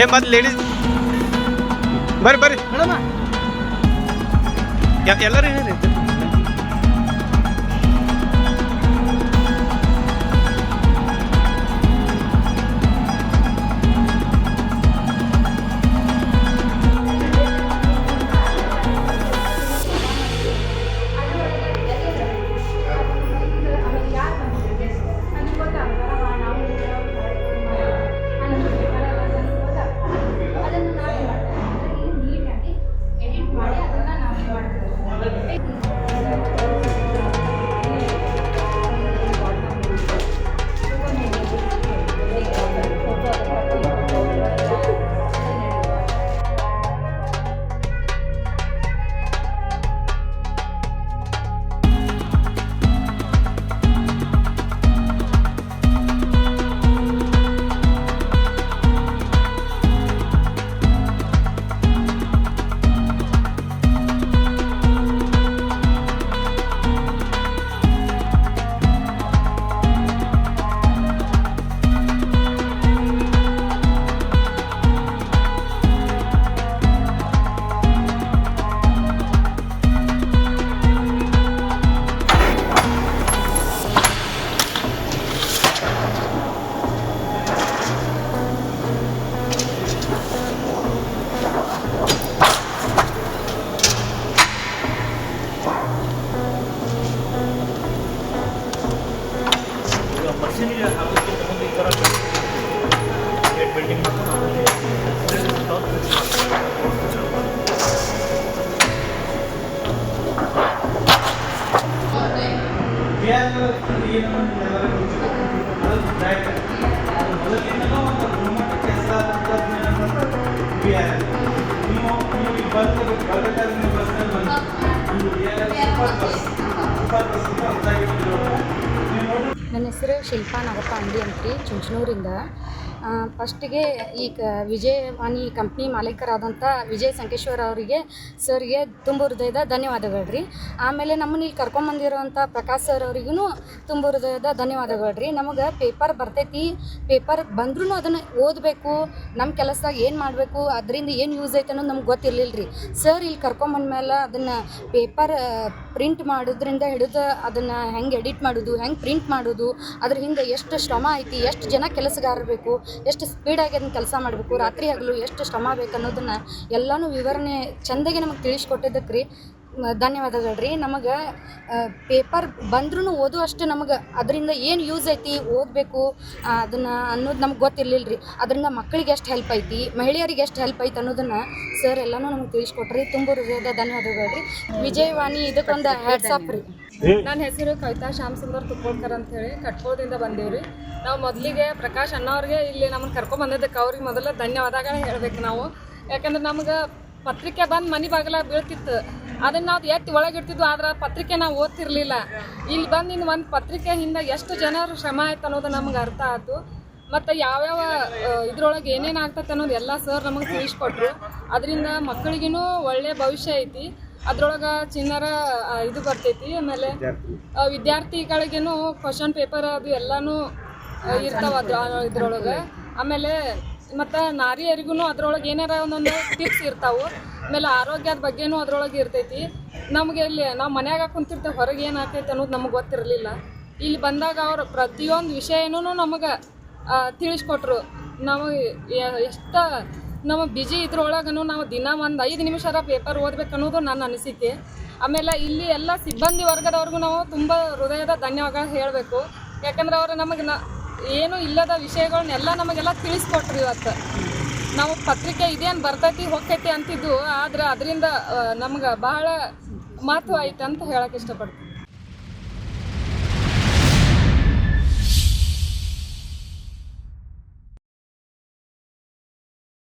ಏ ಮತ್ತೆ ಲೇಡೀಸ್ ಬರ್ರಿ ಬರ್ರಿ. ಎಲ್ಲರೂ ಏನಿರಿ ನನ್ನ ಹೆಸರು ಶಿಲ್ಪಾ ನಾಗಪ್ಪ ಅಂಗಡಿ ಅಂತ್ರಿ ಚುಂಚನೂರಿಂದ. ಫಸ್ಟಿಗೆ ಈ ಕ, ವಿಜಯವಾಣಿ ಕಂಪ್ನಿ ಮಾಲೀಕರಾದಂಥ ವಿಜಯ್ ಸಂಕೇಶ್ವರ್ ಅವರಿಗೆ ಸರ್ಗೆ ತುಂಬ ಹೃದಯದ ಧನ್ಯವಾದಗಳು ರೀ ಆಮೇಲೆ ನಮ್ಮನ್ನ ಇಲ್ಲಿ ಕರ್ಕೊಂಬಂದಿರೋಂಥ ಪ್ರಕಾಶ್ ಸರ್ ಅವರಿಗೂ ತುಂಬ ಹೃದಯದ ಧನ್ಯವಾದಗಳು ರೀ ನಮಗೆ ಪೇಪರ್ ಬರ್ತೈತಿ, ಪೇಪರ್ ಬಂದ್ರೂ ಅದನ್ನು ಓದಬೇಕು, ನಮ್ಮ ಕೆಲಸದಾಗ ಏನು ಮಾಡಬೇಕು, ಅದರಿಂದ ಏನು ಯೂಸ್ ಐತೆ ಅನ್ನೋದು ನಮ್ಗೆ ಗೊತ್ತಿರಲಿಲ್ಲ ರೀ ಸರ್ ಇಲ್ಲಿ ಕರ್ಕೊಂಬಂದ್ಮೇಲೆ ಅದನ್ನು ಪೇಪರ್ ಪ್ರಿಂಟ್ ಮಾಡೋದ್ರಿಂದ ಹಿಡಿದು ಅದನ್ನು ಹೆಂಗೆ ಎಡಿಟ್ ಮಾಡೋದು, ಹೆಂಗೆ ಪ್ರಿಂಟ್ ಮಾಡೋದು, ಅದ್ರ ಹಿಂದೆ ಎಷ್ಟು ಶ್ರಮ ಐತಿ, ಎಷ್ಟು ಜನ ಕೆಲಸಗಾರರು ಬೇಕು, ಎಷ್ಟು ಸ್ಪೀಡಾಗಿ ಅದನ್ನ ಕೆಲಸ ಮಾಡಬೇಕು, ರಾತ್ರಿ ಆಗಲು ಎಷ್ಟು ಶ್ರಮ ಬೇಕು ಅನ್ನೋದನ್ನು ಎಲ್ಲನೂ ವಿವರಣೆ ಚೆಂದಾಗಿ ನಮಗೆ ತಿಳಿಸ್ಕೊಟ್ಟಿದ್ದಕ್ಕೆ ರೀ ಧನ್ಯವಾದಗಳು ರೀ ನಮಗೆ ಪೇಪರ್ ಬಂದ್ರೂ ಓದುವಷ್ಟು ನಮಗೆ ಅದರಿಂದ ಏನು ಯೂಸ್ ಐತಿ ಓದಬೇಕು ಅದನ್ನು ಅನ್ನೋದು ನಮ್ಗೆ ಗೊತ್ತಿರಲಿಲ್ಲ ರೀ ಅದರಿಂದ ಮಕ್ಕಳಿಗೆ ಎಷ್ಟು ಹೆಲ್ಪ್ ಐತಿ ಮಹಿಳೆಯರಿಗೆ ಎಷ್ಟು ಹೆಲ್ಪ್ ಐತಿ ಅನ್ನೋದನ್ನು ಸರ್ ಎಲ್ಲನೂ ನಮಗೆ ತಿಳಿಸ್ಕೊಟ್ರಿ. ತುಂಬ ಹೃದಯದ ಧನ್ಯವಾದಗಳು ರೀ ವಿಜಯವಾಣಿ ಇದಕ್ಕೊಂದು ಹ್ಯಾಟ್ಸ್ ಆಫ್ ರೀ. ನನ್ನ ಹೆಸರು ಕವಿತಾ ಶ್ಯಾಮ್ ಸುಂದರ್ ತುಪ್ಪೋಳ್ಕರ್ ಅಂತ ಹೇಳಿ ಕಟ್ಕೋದಿಂದ ರೀ ನಾವು ಮೊದಲಿಗೆ ಪ್ರಕಾಶ್ ಅಣ್ಣವ್ರಿಗೆ ಇಲ್ಲಿ ನಮ್ಮನ್ನು ಕರ್ಕೊಂಡ್ ಬಂದಿದ್ದಕ್ಕೆ ಅವ್ರಿಗೆ ಮೊದಲು ಧನ್ಯವಾದಗಳು ಹೇಳಬೇಕು ನಾವು. ಯಾಕಂದ್ರೆ ನಮ್ಗೆ ಪತ್ರಿಕೆ ಬಂದು ಮನೆ ಬಾಗಿಲ ಬೀಳ್ತಿತ್ತು. ಅದನ್ನ ನಾವು ಎತ್ತಿ ಒಳಗಿಡ್ತಿದ್ವು, ಆದ್ರೆ ಪತ್ರಿಕೆ ನಾವು ಓದ್ತಿರ್ಲಿಲ್ಲ. ಇಲ್ಲಿ ಬಂದು ಇನ್ನು ಒಂದು ಪತ್ರಿಕೆ ಹಿಂದೆ ಎಷ್ಟು ಜನರು ಶ್ರಮ ಆಯ್ತು ಅನ್ನೋದು ನಮ್ಗೆ ಅರ್ಥ ಆಯ್ತು. ಮತ್ತು ಯಾವ್ಯಾವ ಇದ್ರೊಳಗೆ ಏನೇನು ಆಗ್ತೈತೆ ಅನ್ನೋದು ಎಲ್ಲ ಸರ್ ನಮಗೆ ತಿಳಿಸ್ಕೊಟ್ರು. ಅದರಿಂದ ಮಕ್ಕಳಿಗೂ ಒಳ್ಳೆ ಭವಿಷ್ಯ ಐತಿ. ಅದ್ರೊಳಗೆ ಚಿನ್ನರ ಇದು ಬರ್ತೈತಿ, ಆಮೇಲೆ ವಿದ್ಯಾರ್ಥಿಗಳಿಗೇನು ಕ್ವಶನ್ ಪೇಪರ್ ಅದು ಎಲ್ಲಾನು ಇರ್ತಾವ ಅದ್ರ ಇದ್ರೊಳಗೆ. ಆಮೇಲೆ ಮತ್ತು ನಾರಿಯರಿಗೂ ಅದ್ರೊಳಗೆ ಏನಾರ ಒಂದೊಂದು ಟಿಪ್ಸ್ ಇರ್ತಾವೆ. ಆಮೇಲೆ ಆರೋಗ್ಯದ ಬಗ್ಗೆನೂ ಅದ್ರೊಳಗೆ ಇರ್ತೈತಿ. ನಮಗೆ ಇಲ್ಲಿ ನಾವು ಮನ್ಯಾಗ ಕುಂತಿರ್ತೇವೆ ಹೊರಗೆ ಏನು ಆಗ್ತೈತೆ ಅನ್ನೋದು ನಮಗೆ ಗೊತ್ತಿರಲಿಲ್ಲ. ಇಲ್ಲಿ ಬಂದಾಗ ಅವರು ಪ್ರತಿಯೊಂದು ವಿಷಯನೂ ನಮಗೆ ತಿಳಿಸ್ಕೊಟ್ರು. ನಾವು ಎಷ್ಟು ನಮ್ಮ ಬಿಜಿ ಇದ್ರೊಳಗೂ ನಾವು ದಿನ ಒಂದು ಐದು ನಿಮಿಷರ ಪೇಪರ್ ಓದ್ಬೇಕು ಅನ್ನೋದು ನನ್ನ ಅನಿಸಿಕೆ. ಆಮೇಲೆ ಇಲ್ಲಿ ಎಲ್ಲ ಸಿಬ್ಬಂದಿ ವರ್ಗದವ್ರಿಗೂ ನಾವು ತುಂಬ ಹೃದಯದ ಧನ್ಯವಾದ ಹೇಳಬೇಕು. ಯಾಕಂದ್ರೆ ಅವರು ನಮಗೆ ನ ಏನು ಇಲ್ಲದ ವಿಷಯಗಳನ್ನೆಲ್ಲ ನಮಗೆಲ್ಲ ತಿಳಿಸ್ಕೊಟ್ರು ಇವತ್ತು. ನಾವು ಪತ್ರಿಕೆ ಇದೇನು ಬರ್ತೈತಿ ಹೊಕ್ಕೈತಿ ಅಂತಿದ್ದು ಆದ್ರೆ ಅದರಿಂದ ನಮ್ಗೆ ಬಹಳ ಮಹತ್ವ ಐತೆ ಅಂತ ಹೇಳಕ್ಕೆ ಇಷ್ಟಪಡ್ತೀನಿ.